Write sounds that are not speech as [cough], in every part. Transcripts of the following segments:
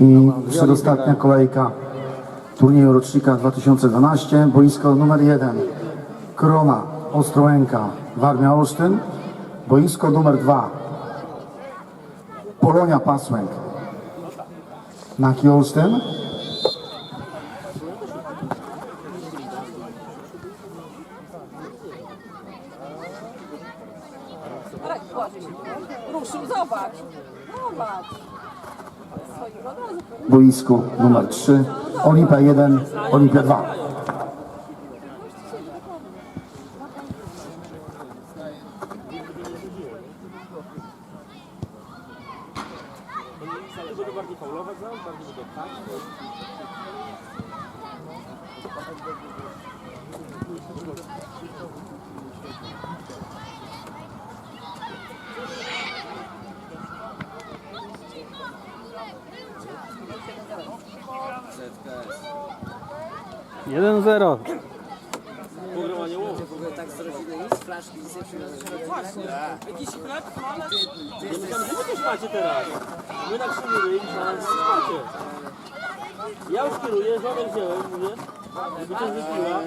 I przedostatnia kolejka turnieju rocznika 2012. Boisko numer 1. Korona Ostrołęka Warmia Olsztyn. Boisko numer 2. Polonia Pasłęk Naki Olsztyn. Boisku numer 3. Olimpia 1, Olimpia 2. 1-0. W ogóle tak z rodziny nic, flaszki, nic nie przyniosłem. Jakiś chleb, fala? Wy też macie teraz. Wy na krzywy i na macie. Ja już kieruję, żonę wziąłem, mówię. Żeby to wypiła.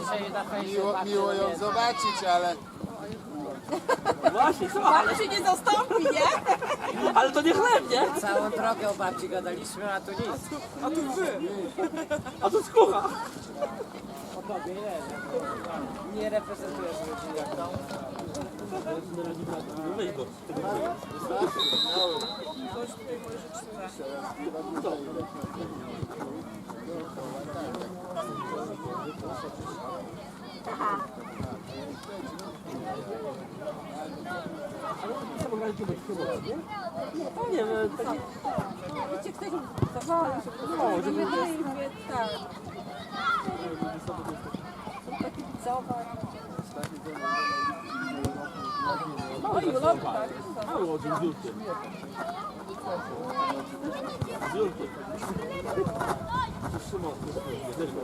Dzisiaj na fejsie Miło, miło ją zobaczyć, ale Właśnie, co? Ale się nie zastąpi, nie? Ale to nie chleb, nie? całą drogę o babci gadaliśmy, a tu nic. A tu wy. A tu skucha. O tobie nie, nie reprezentujesz ktoś zawołał się. No, się, tak. Są takie pizzowe. No i ulotki, tak. Mało, z Julkiem. Z Julkiem. Szymon, też go.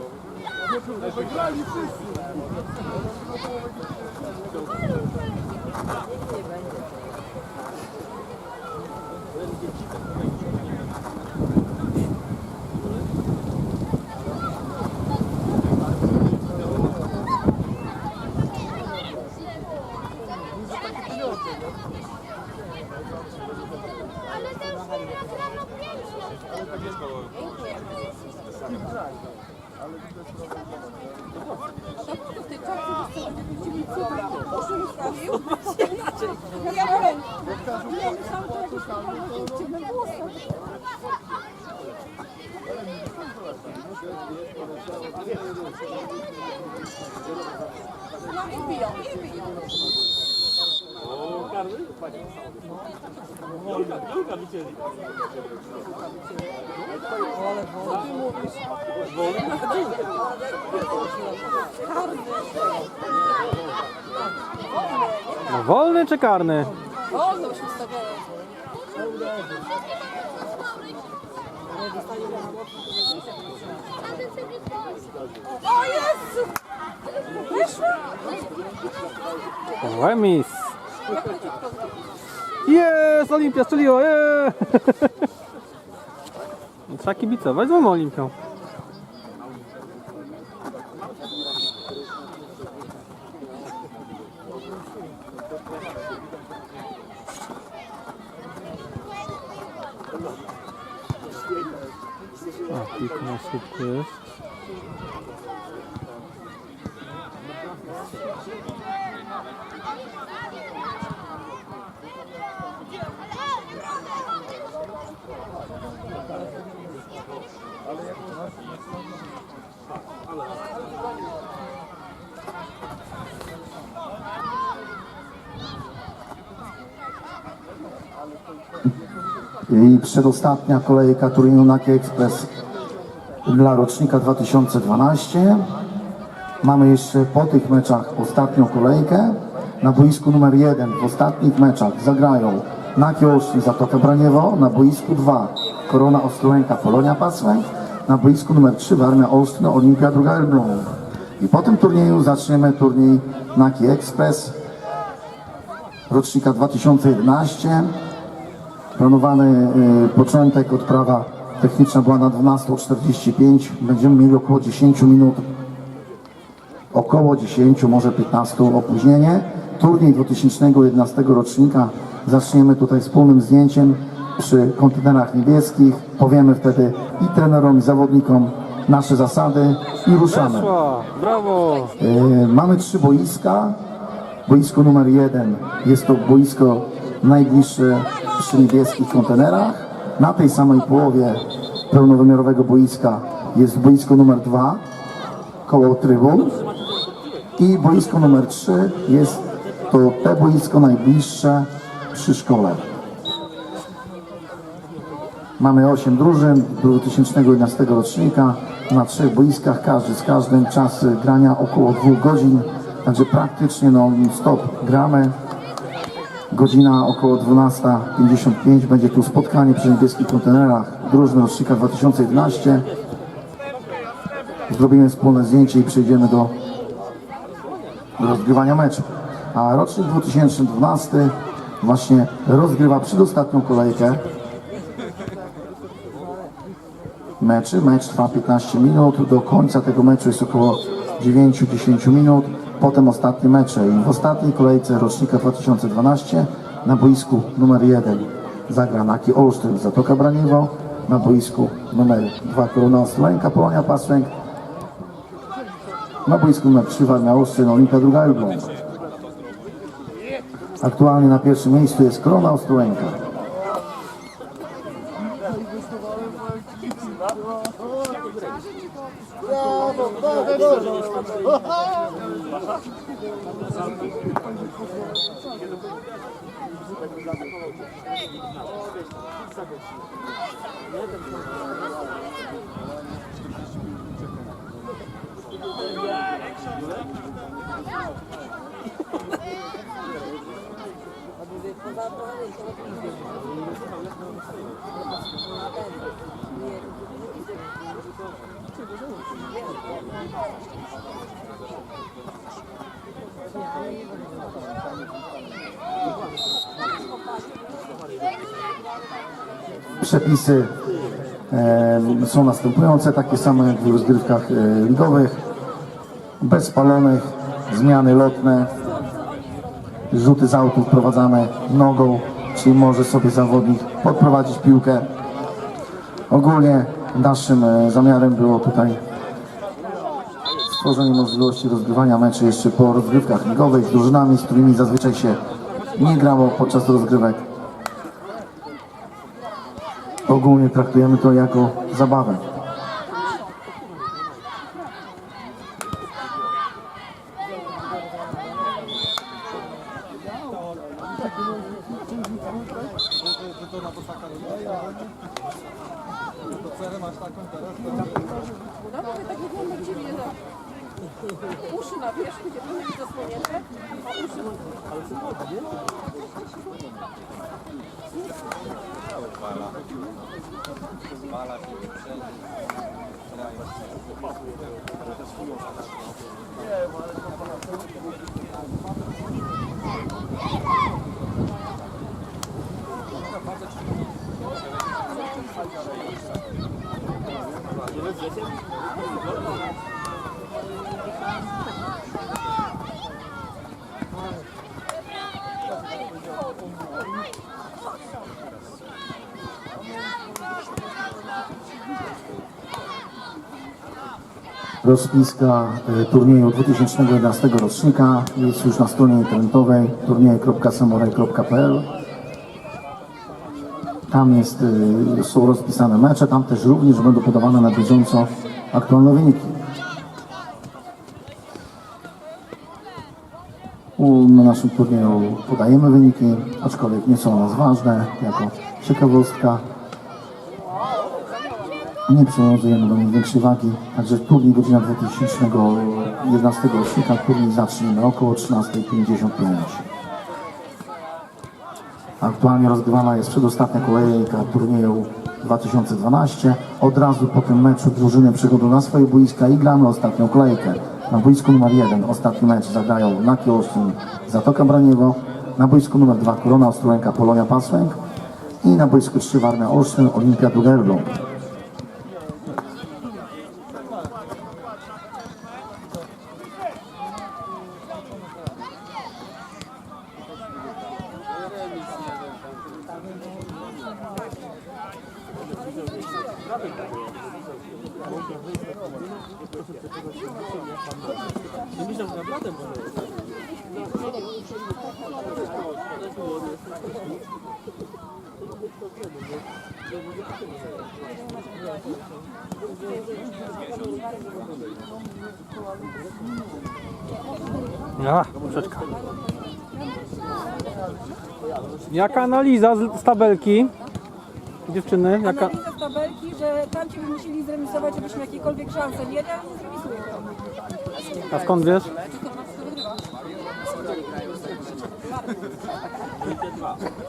W tej czapce proszę ustawił. Ja powiem. Ja myślałam, że jakieś tam ciemne włosy. No i biją, i biją. O, karny? Julka, Julka wycięli. No, wolny czy karny? Wolno się ustawiają. O Jezu! Wyszło? Remis. Jest! Olimpia strzeliła! [laughs] Trzeba kibicować z Olimpią. A, pik na szybko jest. I przedostatnia kolejka turnieju Naki Express dla rocznika 2012. Mamy jeszcze po tych meczach ostatnią kolejkę. Na boisku numer 1 w ostatnich meczach zagrają Naki Olsztyn Zatoka Braniewo, na boisku 2 Korona Ostrołęka Polonia Pasłęk, na boisku numer 3 Warmia Olsztyn Olimpia Druga Elbląg. I po tym turnieju zaczniemy turniej Naki Express rocznika 2011. Planowany y, początek, odprawa techniczna była na 12.45. Będziemy mieli około 10 minut, około 10, może 15 opóźnienie. Turniej 2011 rocznika zaczniemy tutaj wspólnym zdjęciem przy kontenerach niebieskich. Powiemy wtedy i trenerom, i zawodnikom nasze zasady i ruszamy. Brawo. E, Mamy trzy boiska. Boisko numer jeden jest to boisko najbliższe przy niebieskich kontenerach. Na tej samej połowie pełnowymiarowego boiska jest boisko numer dwa koło trybun. I boisko numer trzy jest to te boisko najbliższe przy szkole. Mamy 8 drużyn 2011 rocznika na trzech boiskach, każdy z każdym czas grania około 2 godzin, także praktycznie non stop gramy. Godzina około 12.55 będzie tu spotkanie przy niebieskich kontenerach drużyny rocznika 2011. Zrobimy wspólne zdjęcie i przejdziemy do rozgrywania meczu. A rocznik 2012 właśnie rozgrywa przedostatnią kolejkę meczy. Mecz trwa 15 minut. Do końca tego meczu jest około 9-10 minut. Potem ostatnie mecze. I w ostatniej kolejce rocznika 2012 na boisku numer 1 zagra Naki Olsztyn Zatoka Braniewo. Na boisku numer 2 Korona Ostrołęka Polonia Pasłęk. Na boisku numer 3 Warmia Olsztyn Olimpia Druga Elbląg. Aktualnie na pierwszym miejscu jest Korona Ostrołęka. Brawo, brawo, brawo! Poza trochę, to nie jest. Przepisy e, są następujące, takie same jak w rozgrywkach e, ligowych. Bez spalonych, zmiany lotne, rzuty z autu wprowadzane nogą, czyli może sobie zawodnik podprowadzić piłkę. Ogólnie naszym e, zamiarem było tutaj stworzenie możliwości rozgrywania meczy jeszcze po rozgrywkach ligowych z drużynami, z którymi zazwyczaj się nie grało podczas rozgrywek. Ogólnie traktujemy to jako zabawę. Tak uszy na wierzchu, nie powinny być zasłonięte, a uszy na Rozpiska e, turnieju 2011 rocznika jest już na stronie internetowej turnieje.samuraj.pl Tam jest, e, są rozpisane mecze, tam też również będą podawane na bieżąco aktualne wyniki. Na naszym turnieju podajemy wyniki, aczkolwiek nie są one ważne, jako ciekawostka. Nie przywiązujemy do nich większej wagi, także turniej godzina 2011 rocznika, turniej zaczniemy około 13.55. Aktualnie rozgrywana jest przedostatnia kolejka turnieju 2012. Od razu po tym meczu drużyny przychodzą na swoje boiska i gramy ostatnią kolejkę. Na boisku numer 1 ostatni mecz zagrają Naki Olsztyn, Zatoka Braniewo. Na boisku numer 2 Korona Ostrołęka, Polonia Pasłęk. i na boisku Szczywarne Olsztyn Olimpia Dugerlą. Myślę, że naprawdę może. A, troszeczkę. Jaka analiza z, z tabelki? Dziewczyny, jaka... Analiza z tabelki, że tamci by musieli zremisować, żebyśmy jakiekolwiek szanse mieli, ale nie zremisują. A skąd wiesz?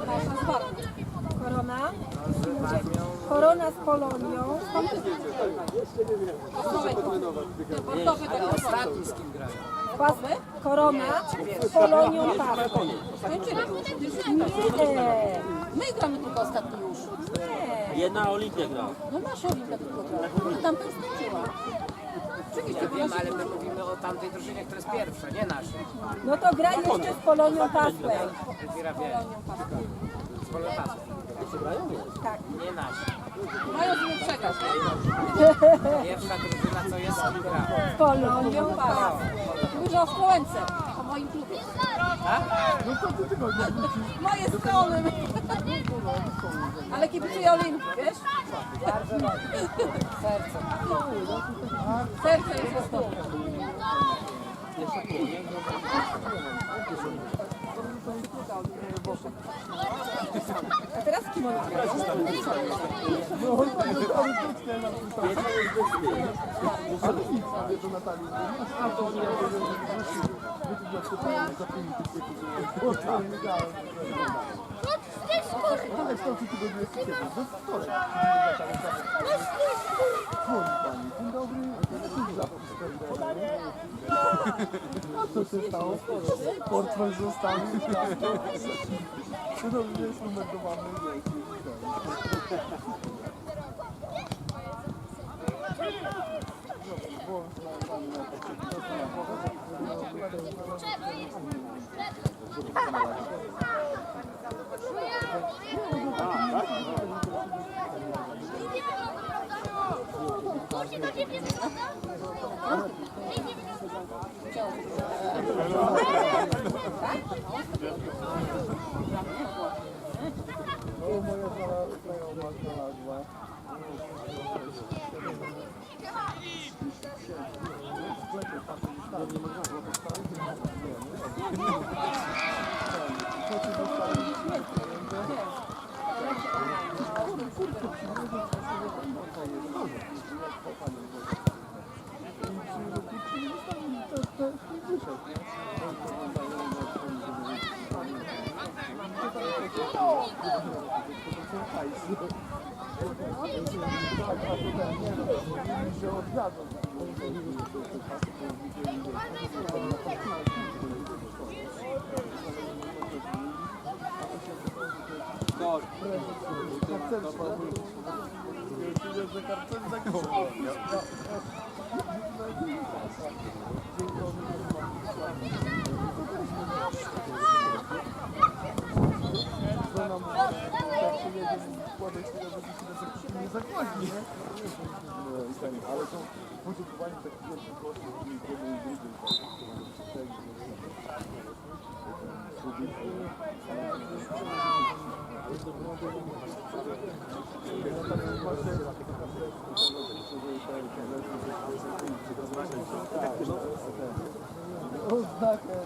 Nasza z Warty. Korona. Korona z Polonią. Ostatni z kim grają? Korona z Polonią tak. Nie. My gramy tylko ostatni już. Jedna Olimpia gra. No nasza Olimpiada tylko gra. I tam też skończyła. Ja wiem, ale my mówimy o tamtej drużynie, która jest pierwsza, nie naszej. No to gra jeszcze z Polonią. Elwira wie. Z Polopasem. Tak. Nie nasi. Mają z nim przekaz. Pierwsza drużyna, co jest, gra. Polonią Pasłę. Mówię o Ostrołęce. O moim klubie. Moje strony. [laughs] Ale kibicuję Olimpii, wiesz? Serce jest Ostrołęce. A teraz kim Olimpia? Portfel zostawił. Cudownie jest numerowany. Nie zakładnie, nie? No вкладається не законні. Але то будь-якування так більше просто нікому не буде. Ознака.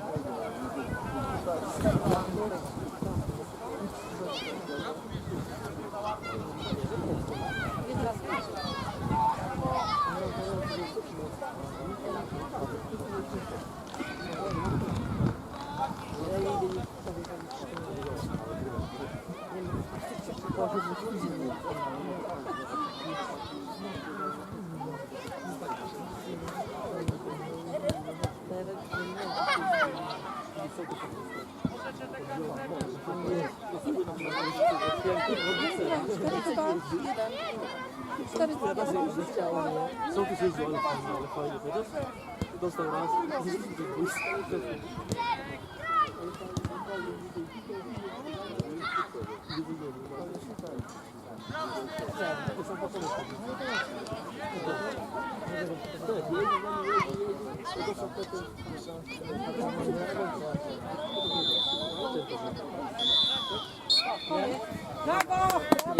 Sołtys jeździł, ale fajnie, ale fajnie, chociaż dostał raz. Brawo!